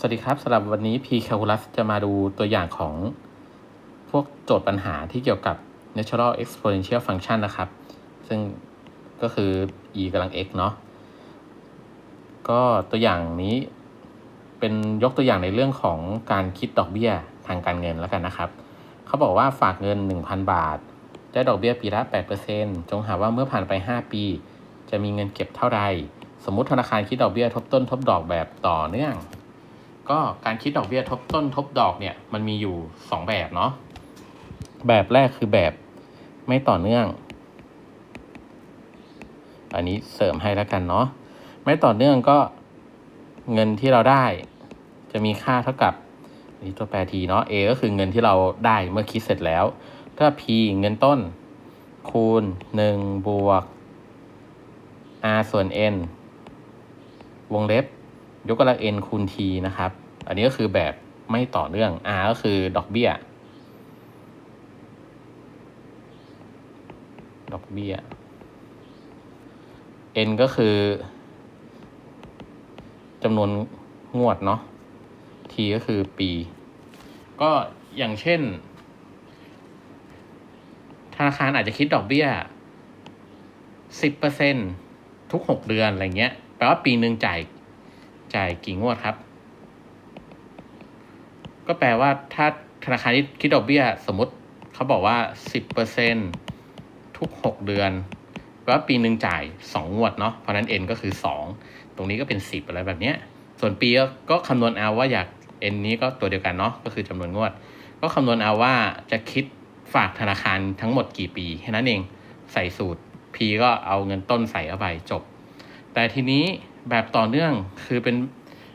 สวัสดีครับสำหรับวันนี้ p calculus จะมาดูตัวอย่างของพวกโจทย์ปัญหาที่เกี่ยวกับ natural exponential function นะครับ ซึ่งก็คือ e กำลัง x เนาะก็ตัวอย่างนี้เป็นยกตัวอย่างในเรื่องของการคิดดอกเบี้ยทางการเงินแล้วกันนะครับ เขาบอกว่าฝากเงิน 1,000 บาท ได้ดอกเบี้ยปีละ 8%จงหาว่าเมื่อผ่านไป 5 ปี จะมีเงินเก็บเท่าไหร่สมมติธนาคารคิดดอกเบี้ยทบต้นทบดอกแบบต่อเนื่อง ก็การคิดดอกเบี้ยทบต้นทบดอกเนี่ยมันมีอยู่ 2 แบบเนาะแบบแรกคือแบบไม่ต่อเนื่อง อันนี้เสริมให้แล้วกันเนาะไม่ต่อเนื่องก็เงินที่เราได้ จะมีค่าเท่ากับนี่ตัวแปร t เนาะ a ก็คือเงินที่เราได้เมื่อคิดเสร็จแล้ว ถ้า p เงินต้น คูณ1บวก r ส่วน n วงเล็บ ยกกำลัง n คูณ t นะครับ อันนี้ก็คือแบบไม่ต่อเนื่อง r ก็คือดอกเบี้ย ดอกเบี้ย n ก็คือจำนวนงวดเนาะ t ก็คือปี ก็อย่างเช่น ธนาคารอาจจะคิดดอกเบี้ยสิบเปอร์เซ็นทุกหกเดือนอะไรเงี้ย แปลว่าปีหนึ่งจ่าย จ่ายกี่งวดครับ ก็แปลว่าถ้าธนาคารที่คิดดอกเบี้ย สมมติเขาบอกว่าสิบเปอร์เซ็นทุกหกเดือนว่าปีหนึ่งจ่ายสองงวดเนาะเพราะนั้น n ก็คือสองตรงนี้ก็เป็นสิบอะไรแบบเนี้ยส่วนปีก็คำนวณเอาว่าอยาก n นี้ก็ตัวเดียวกันเนาะก็คือจำนวนงวด ก็คำนวณเอาว่าจะคิดฝากธนาคารทั้งหมดกี่ปีแค่นั้นเองใส่สูตร p ก็เอาเงินต้นใส่เข้าไปจบ แต่ทีนี้แบบต่อเนื่องคือเป็น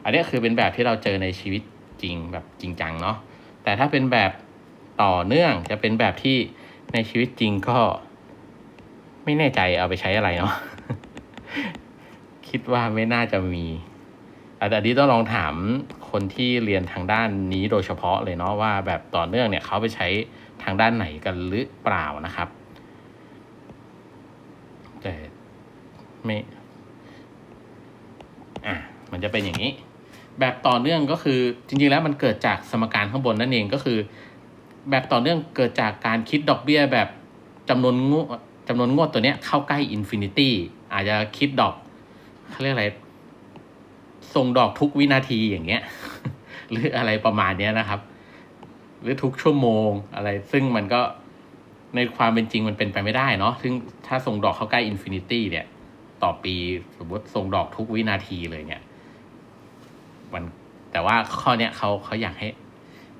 อันนี้คือเป็นแบบที่เราเจอในชีวิต จริงแบบจริงจังเนาะแต่ถ้าเป็นแบบต่อเนื่องจะเป็นแบบที่ในชีวิตจริงก็ ไม่แน่ใจเอาไปใช้อะไรเนาะคิดว่าไม่น่าจะมีแต่อันนี้ต้องลองถามคนที่เรียนทางด้านนี้โดยเฉพาะเลยเนาะว่าแบบต่อเนื่องเนี่ยเขาไปใช้ทางด้านไหนกันหรือเปล่านะครับ แต่ไม่อะมันจะเป็นอย่างนี้ แบบต่อเนื่องก็คือจริงๆแล้วมันเกิดจากสมการข้างบนนั่นเองก็คือ แบบต่อเนื่องเกิดจากการคิดดอกเบี้ยแบบจำนวนงวดจำนวนงวดตัวเนี้ยเข้าใกล้อินฟินิตี้อาจจะคิดดอกเขาเรียกอะไร ส่งดอกทุกวินาทีอย่างเงี้ย หรืออะไรประมาณเนี้ยนะครับ หรือทุกชั่วโมงอะไร ซึ่งมันก็ในความเป็นจริงมันเป็นไปไม่ได้เนาะซึ่งถ้าส่งดอกเข้าใกล้อินฟินิตี้เนี่ย ต่อปีสมมติส่งดอกทุกวินาทีเลยเนี่ย มันแต่ว่าข้อเนี้ยเขาเขาอยากให้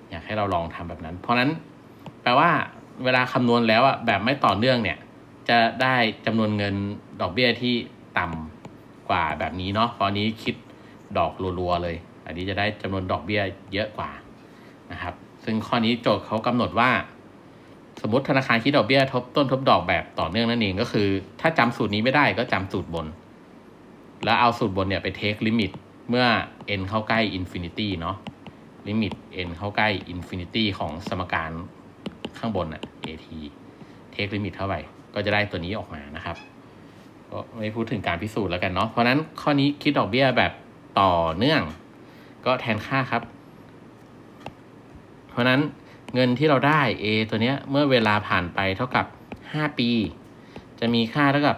อยากให้เราลองทำแบบนั้น เพราะนั้นแปลว่าเวลาคำนวณแล้วอะแบบไม่ต่อเนื่องเนี่ย จะได้จำนวนเงินดอกเบี้ยที่ต่ำกว่าแบบนี้เนาะเพราะนี้คิดดอกรัวๆเลย อันนี้จะได้จำนวนดอกเบี้ยเยอะกว่านะครับ ซึ่งข้อนี้โจทย์เขากำหนดว่า สมมติธนาคารคิดดอกเบี้ยทบต้นทบดอกแบบต่อเนื่องนั่นเองก็คือ ถ้าจำสูตรนี้ไม่ได้ก็จำสูตรบน แล้วเอาสูตรบนเนี่ยไปเทคลิมิต เมื่อ n เข้าใกล้อินฟินิตี้เนาะลิมิต n เข้าใกล้อินฟินิตี้ของสมการข้างบนอะ at เทคลิมิตเท่าไหร่ก็จะได้ตัวนี้ออกมานะครับ ก็ไม่พูดถึงการพิสูจน์แล้วกันเนาะเพราะนั้นข้อนี้คิดดอกเบี้ยแบบต่อเนื่อง ก็แทนค่าครับ เพราะนั้นเงินที่เราได้ a ตัวเนี้ยเมื่อเวลาผ่านไปเท่ากับ 5 ปี จะมีค่าเท่ากับ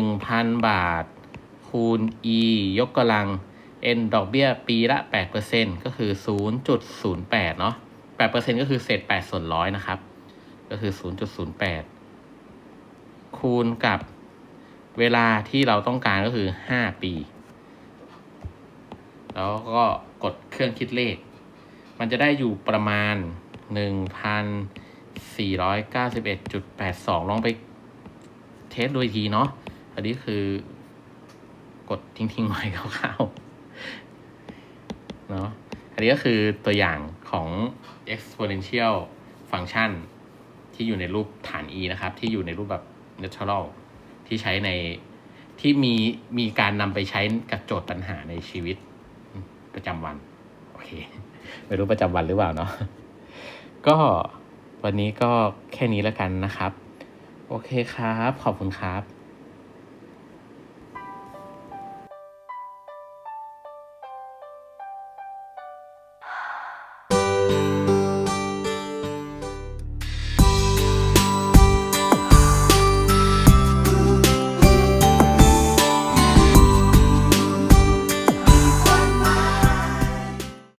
1,000 บาท คูณ e ยกกำลัง n ดอกเบี้ยปีละ 8%ก็คือ 0.08 เนาะ8%ก็คือเศษ 8 ส่วนร้อยนะครับ ก็คือ 0.08 คูณกับเวลาที่เราต้องการก็คือ 5 ปี แล้วก็กดเครื่องคิดเลข มันจะได้อยู่ประมาณ 1,491.82 ลองไปเทสดูอีกทีเนาะอันนี้คือกดทิ้งๆไว้คร่าวๆ เนาะอันนี้ก็คือตัวอย่างของ exponential function ที่อยู่ในรูปฐาน e นะครับ ที่อยู่ในรูปแบบ natural ที่ใช้ในที่มีมีการนำไปใช้กับโจทย์ปัญหาในชีวิตประจำวัน โอเค ไม่รู้ประจำวันหรือเปล่าเนาะก็วันนี้ก็แค่นี้แล้วกันนะครับ โอเคครับ ขอบคุณครับ